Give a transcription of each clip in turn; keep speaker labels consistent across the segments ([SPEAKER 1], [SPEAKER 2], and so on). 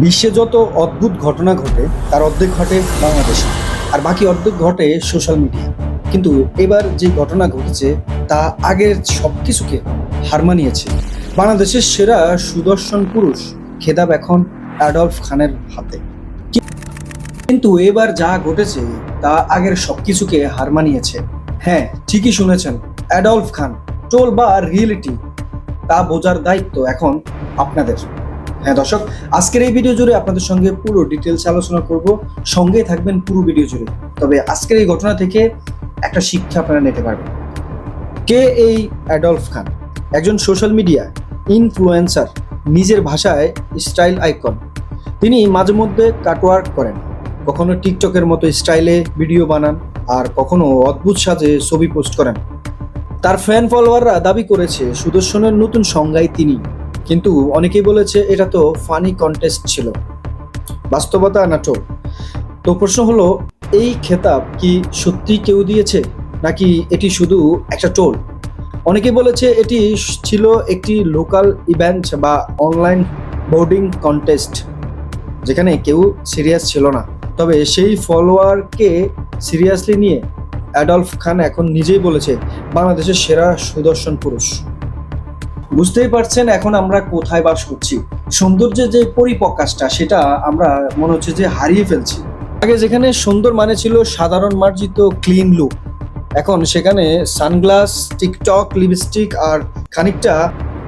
[SPEAKER 1] বিশ্বে যত অদ্ভুত ঘটনা ঘটে, তার অর্ধেক ঘটে বাংলাদেশে, আর বাকি অর্ধেক ঘটে সোশ্যাল মিডিয়া কিন্তু এবার যে ঘটনা ঘটেছে, তা আগের সব কিছুকে হার মানিয়েছে বাংলাদেশের সেরা সুদর্শন পুরুষ খেতাব এখন অ্যাডলফ খানের হাতে। কিন্তু এবার যা ঘটেছে, তা আগের সব কিছুকে হার মানিয়েছে হ্যাঁ ঠিকই শুনেছেন, অ্যাডলফ খান ট্রোল বা রিয়েলিটি তা বোঝার দায়িত্ব এখন আপনাদের। হ্যাঁ দর্শক, আজকের এই ভিডিও জুড়ে আপনাদের সঙ্গে পুরো ডিটেলস আলোচনা করব। সঙ্গে থাকবেন পুরো ভিডিও জুড়ে। তবে আজকের এই ঘটনা থেকে একটা শিক্ষা আপনারা নিতে পারবেন। কে এই অ্যাডলফ খান? একজন সোশ্যাল মিডিয়া ইনফ্লুয়েন্সার নিজের ভাষায় স্টাইল আইকন তিনি মাঝে মধ্যে কাটওয়ার্ক করেন। কখনো টিকটকের মতো স্টাইলে ভিডিও বানান আর কখনো অদ্ভুত সাজে ছবি পোস্ট করেন। তার ফ্যান ফলোয়াররা দাবি করেছে, সুদর্শনের নতুন সংজ্ঞায় তিনি কিন্তু অনেকেই বলেছে এটা তো ফানি কন্টেস্ট ছিল। বাস্তবতা নাটক তো প্রশ্ন হলো, এই খেতাব কি সত্যি কেউ দিয়েছে? নাকি এটি শুধু একটা টোল? অনেকে বলেছে এটি ছিল একটি লোকাল ইভেন্ট বা অনলাইন বোর্ডিং কন্টেস্ট যেখানে কেউ সিরিয়াস ছিল না। তবে সেই ফলোয়ারকে সিরিয়াসলি নিয়ে অ্যাডলফ খান এখন নিজেই বলেছে, বাংলাদেশের সেরা সুদর্শন পুরুষ। বুঝতেই পারছেন, এখন আমরা কোথায় বাস করছি। সৌন্দর্যের যে পরিপ্রকাশটা, সেটা আমরা মনে হচ্ছে যে হারিয়ে ফেলছি। আগে যেখানে সুন্দর মানে ছিল সাধারণ মার্জিত ক্লিন লুক। এখন সেখানে সানগ্লাস, টিকটক, লিপস্টিক আর খানিকটা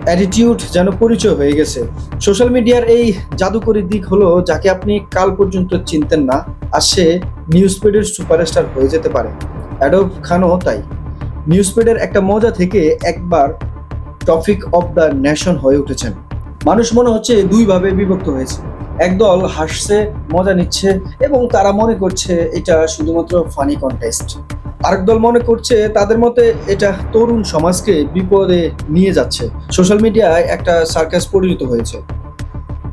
[SPEAKER 1] অ্যাটিটিউড যেন পরিচয় হয়ে গেছে। সোশ্যাল মিডিয়ার এই জাদুকরী দিক হলো যাকে আপনি কাল পর্যন্ত চিনতেন না, আর সে নিউজপেডের সুপারস্টার হয়ে যেতে পারে। অ্যাডব খানও তাই। নিউজপেডের একটা মজা থেকে একবার টপিক অফ দ্য নেশন হয়ে উঠেছেন। মানুষ মনে হচ্ছে দুইভাবে বিভক্ত হয়েছে। একদল হাসছে, মজা নিচ্ছে এবং তারা মনে করছে এটা শুধুমাত্র ফানি কন্টেস্ট আরেক দল মনে করছে তাদের মতে এটা তরুণ সমাজকে বিপদে নিয়ে যাচ্ছে। সোশ্যাল মিডিয়ায় একটা সার্কাস পরিণত হয়েছে।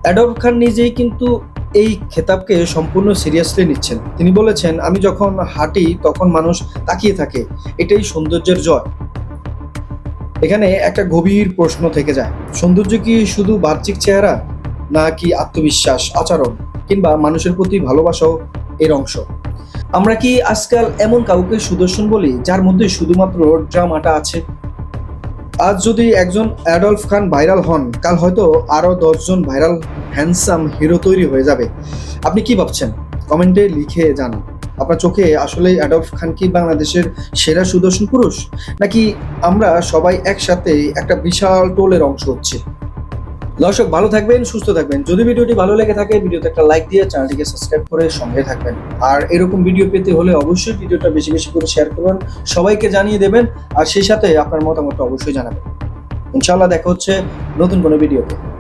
[SPEAKER 1] অ্যাডব খান নিজেই কিন্তু এই খেতাবকে সম্পূর্ণ সিরিয়াসলি নিচ্ছেন। তিনি বলেছেন, আমি যখন হাঁটি তখন মানুষ তাকিয়ে থাকে। এটাই সৌন্দর্যের জয়। এখানে একটা গভীর প্রশ্ন থেকে যায়। সৌন্দর্য কি শুধু বাহ্যিক চেহারা, নাকি আত্মবিশ্বাস, আচরণ, কিংবা মানুষের প্রতি ভালোবাসাও এর অংশ? আমরা কি আজকাল এমন কাউকে সুদর্শন বলি, যার মধ্যে শুধুমাত্র ড্রামাটা আছে? আজ যদি একজন অ্যাডলফ খান ভাইরাল হন, কাল হয়তো আরও দশজন ভাইরাল, হ্যান্ডসাম হিরো তৈরি হয়ে যাবে। আপনি কি ভাবছেন? কমেন্টে লিখে জানান। আপনার চোখে আসলে অ্যাডলফ খান কি বাংলাদেশের সেরা সুদর্শন পুরুষ? নাকি আমরা সবাই একসাথে একটা বিশাল টোলের অংশ হচ্ছে? দর্শক, ভালো থাকবেন, সুস্থ থাকবেন। যদি ভিডিওটি ভালো লেগে থাকে, ভিডিওতে একটা লাইক দিয়ে চ্যানেলটিকে সাবস্ক্রাইব করে সঙ্গে থাকবেন। আর এরকম ভিডিও পেতে হলে অবশ্যই ভিডিওটা বেশি বেশি করে শেয়ার করবেন সবাইকে জানিয়ে দেবেন, আর সেই সাথে আপনার মতামতটা অবশ্যই জানাবেন। ইনশাআল্লাহ দেখা হচ্ছে নতুন কোনো ভিডিওতে